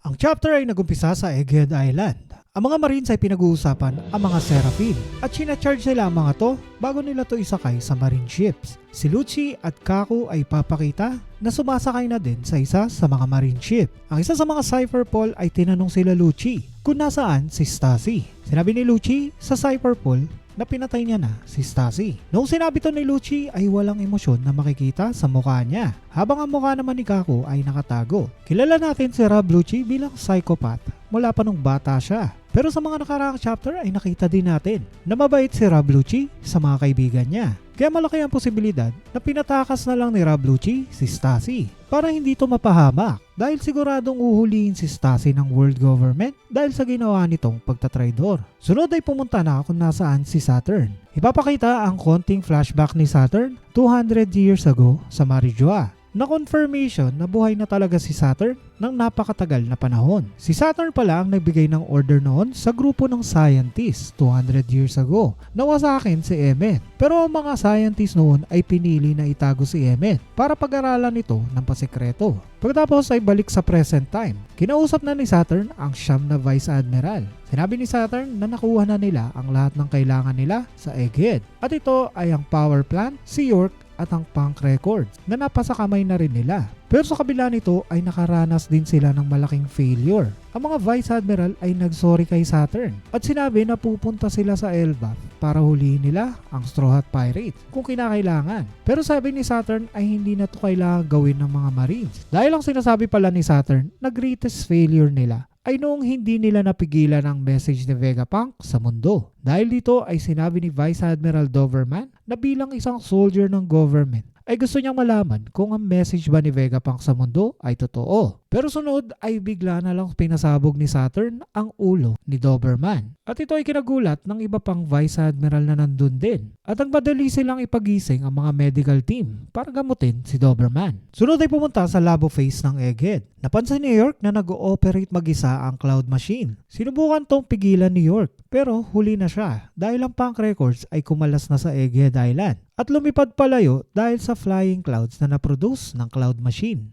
Ang chapter ay nagumpisa sa Egghead Island. Ang mga Marines ay pinag-uusapan ang mga Seraphim at sinacharge nila ang mga to bago nila to isakay sa Marine ships. Si Lucci at Kaku ay papakita na sumasakay na din sa isa sa mga Marine ship. Ang isa sa mga Cypher Paul ay tinanong sila Lucci kung nasaan si Stasi. Sinabi ni Lucci sa Cypher Paul na pinatay niya na si Stasi. Noong sinabi to ni Lucci ay walang emosyon na makikita sa mukha niya, habang ang mukha naman ni Kako ay nakatago. Kilala natin si Rob Lucci bilang psychopath mula pa nung bata siya. Pero sa mga nakaraang chapter ay nakita din natin na mabait si Rob Lucci sa mga kaibigan niya. Kaya malaki ang posibilidad na pinatakas na lang ni Rob Lucci si Stasi para hindi to mapahamak dahil siguradong uhulihin si Stasi ng world government dahil sa ginawa nitong pagtatraidor. Sunod ay pumunta na kung nasaan si Saturn. Ipapakita ang konting flashback ni Saturn 200 years ago sa Marijua na confirmation na buhay na talaga si Saturn ng napakatagal na panahon. Si Saturn pala ang nagbigay ng order noon sa grupo ng scientists 200 years ago. Nawasakin si Emmet. Pero ang mga scientists noon ay pinili na itago si Emmet para pag-aralan ito ng pasikreto. Pagkatapos ay balik sa present time. Kinausap na ni Saturn ang siyam na Vice Admiral. Sinabi ni Saturn na nakuha na nila ang lahat ng kailangan nila sa Egghead. At ito ay ang power plant, si York at ang Punk Records na napasa kamay na rin nila. Pero sa kabila nito ay nakaranas din sila ng malaking failure. Ang mga Vice Admiral ay nagsorry kay Saturn at sinabi na pupunta sila sa Elbaf para hulihin nila ang Straw Hat Pirates kung kinakailangan. Pero sabi ni Saturn ay hindi na to kailangan gawin ng mga Marines. Dahil ang sinasabi pala ni Saturn na greatest failure nila ay noong hindi nila napigilan ang message ni Vegapunk sa mundo. Dahil dito ay sinabi ni Vice Admiral Doverman na bilang isang soldier ng government ay gusto niyang malaman kung ang message ba ni Vegapunk sa mundo ay totoo. Pero sunod ay bigla na lang pinasabog ni Saturn ang ulo ni Doberman. At ito ay kinagulat ng iba pang Vice Admiral na nandun din. At ang madali silang ipagising ang mga medical team para gamutin si Doberman. Sunod ay pumunta sa labo phase ng Egghead. Napansin ni York na nag-ooperate mag-isa ang cloud machine. Sinubukan tong pigilan ni York pero huli na siya dahil ang punk records ay kumalas na sa Egghead Island at lumipad palayo dahil sa flying clouds na naproduce ng cloud machine.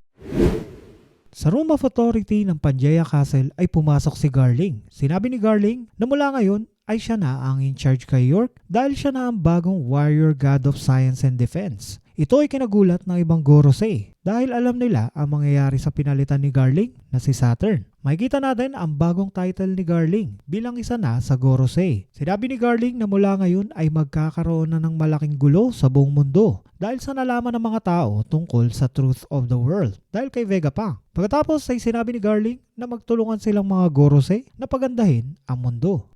Sa room of authority ng Panjaya Castle ay pumasok si Garling. Sinabi ni Garling na mula ngayon ay siya na ang in charge kay York dahil siya na ang bagong warrior god of science and defense. Ito ay kinagulat ng ibang Gorosei dahil alam nila ang mangyayari sa pinalitan ni Garling na si Saturn. Makikita natin ang bagong title ni Garling bilang isa na sa Gorosei. Sinabi ni Garling na mula ngayon ay magkakaroon na ng malaking gulo sa buong mundo dahil sa nalaman ng mga tao tungkol sa truth of the world dahil kay Vegapunk. Pagkatapos ay sinabi ni Garling na magtulungan silang mga Gorosei na pagandahin ang mundo.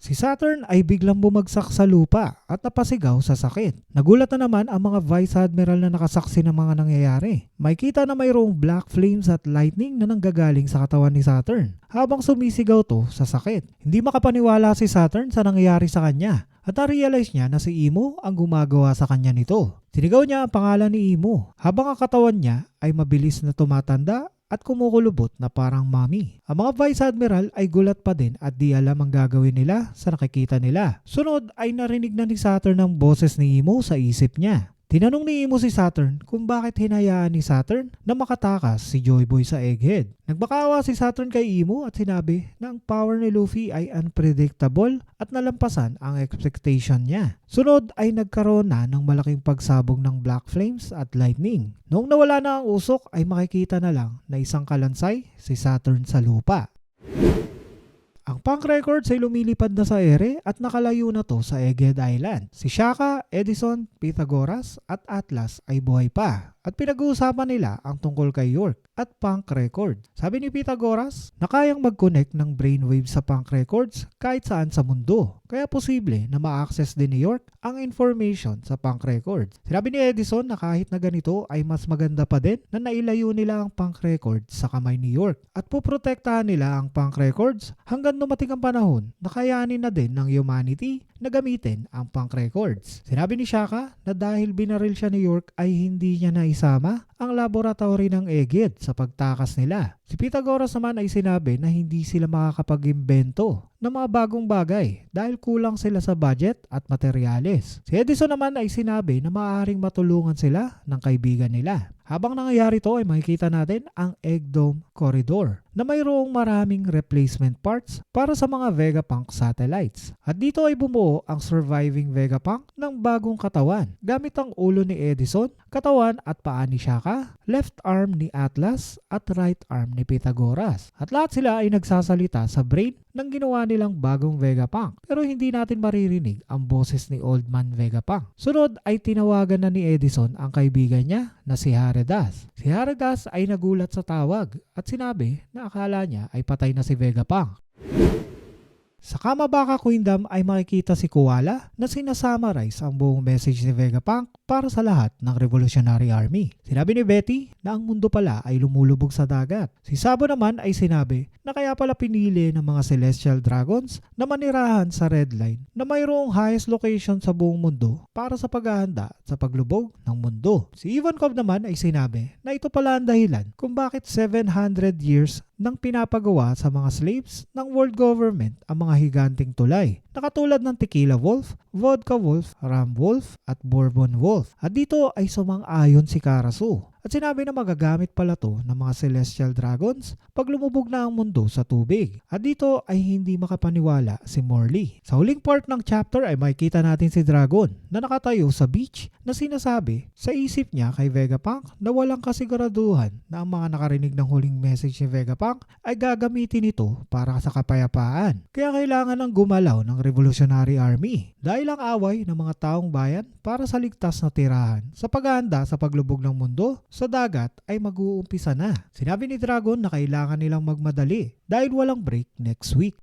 Si Saturn ay biglang bumagsak sa lupa at napasigaw sa sakit. Nagulat na naman ang mga Vice Admiral na nakasaksi ng mga nangyayari. May kita na mayroong black flames at lightning na nanggagaling sa katawan ni Saturn habang sumisigaw to sa sakit. Hindi makapaniwala si Saturn sa nangyayari sa kanya at na-realize niya na si Imo ang gumagawa sa kanya nito. Sinigaw niya ang pangalan ni Imo habang ang katawan niya ay mabilis na tumatanda at kumukulubot na parang mami. Ang mga Vice Admiral ay gulat pa din at di alam ang gagawin nila sa nakikita nila. Sunod ay narinig na ni Saturn ang boses ni Imo sa isip niya. Tinanong ni Imo si Saturn kung bakit hinayaan ni Saturn na makatakas si Joy Boy sa Egghead. Nagbakawa si Saturn kay Imo at sinabi na ang power ni Luffy ay unpredictable at nalampasan ang expectation niya. Sunod ay nagkaroon na ng malaking pagsabog ng Black Flames at Lightning. Noong nawala na ang usok ay makikita na lang na isang kalansay si Saturn sa lupa. Ang Punk Records ay lumilipad na sa ere at nakalayo na to sa Egghead Island. Si Shaka, Edison, Pythagoras at Atlas ay buhay pa at pinag-uusapan nila ang tungkol kay York at Punk Record. Sabi ni Pythagoras na kayang mag-connect ng brainwave sa Punk Records kahit saan sa mundo. Kaya posible na ma-access din ni York ang information sa Punk Records. Sinabi ni Edison na kahit na ganito ay mas maganda pa din na nailayo nila ang Punk Records sa kamay ni York at puprotektahan nila ang Punk Records hanggang dumating ang panahon na kayanin na din ng humanity na gamitin ang Punk Records. Sinabi ni Shaka na dahil binaril siya ni York ay hindi niya na isama ang laboratory ng Egghead sa pagtakas nila. Si Pythagoras naman ay sinabi na hindi sila makakapag-imbento ng mga bagong bagay dahil kulang sila sa budget at materyales. Si Edison naman ay sinabi na maaaring matulungan sila ng kaibigan nila. Habang nangyayari to ay makikita natin ang Egg Dome Corridor na mayroong maraming replacement parts para sa mga Vegapunk satellites. At dito ay bumuo ang surviving Vegapunk ng bagong katawan gamit ang ulo ni Edison, katawan at paa ni Shaka, left arm ni Atlas at right arm ni Pythagoras. At lahat sila ay nagsasalita sa brain ng ginawa nilang bagong Vegapunk pero hindi natin maririnig ang boses ni Old Man Vegapunk. Sunod ay tinawagan na ni Edison ang kaibigan niya na si Haredas. Si Haredas ay nagulat sa tawag at sinabi na akala niya ay patay na si Vegapunk. Sa Kamabaka Queendom ay makikita si Koala na sinasummarize ang buong message ni Vegapunk para sa lahat ng Revolutionary Army. Sinabi ni Betty na ang mundo pala ay lumulubog sa dagat. Si Sabo naman ay sinabi na kaya pala pinili ng mga Celestial Dragons na manirahan sa Red Line na mayroong highest location sa buong mundo para sa paghahanda sa paglubog ng mundo. Si Ivankov naman ay sinabi na ito pala ang dahilan kung bakit 700 years nang pinapagawa sa mga slaves ng world government ang mga higanting tulay na katulad ng Tequila Wolf, Vodka Wolf, Ram Wolf at Bourbon Wolf. At dito ay sumang-ayon si Karasu. At sinabi na magagamit pala to ng mga celestial dragons pag lumubog na ang mundo sa tubig. At dito ay hindi makapaniwala si Morley. Sa huling part ng chapter ay makikita natin si Dragon na nakatayo sa beach na sinasabi sa isip niya kay Vegapunk na walang kasiguraduhan na ang mga nakarinig ng huling message ni Vegapunk ay gagamitin ito para sa kapayapaan. Kaya kailangan ng gumalaw Revolutionary Army dahil ang away ng mga taong bayan para sa ligtas na tirahan sa paghahanda sa paglubog ng mundo sa dagat ay mag-uumpisa na. Sinabi ni Dragon na kailangan nilang magmadali dahil walang break next week.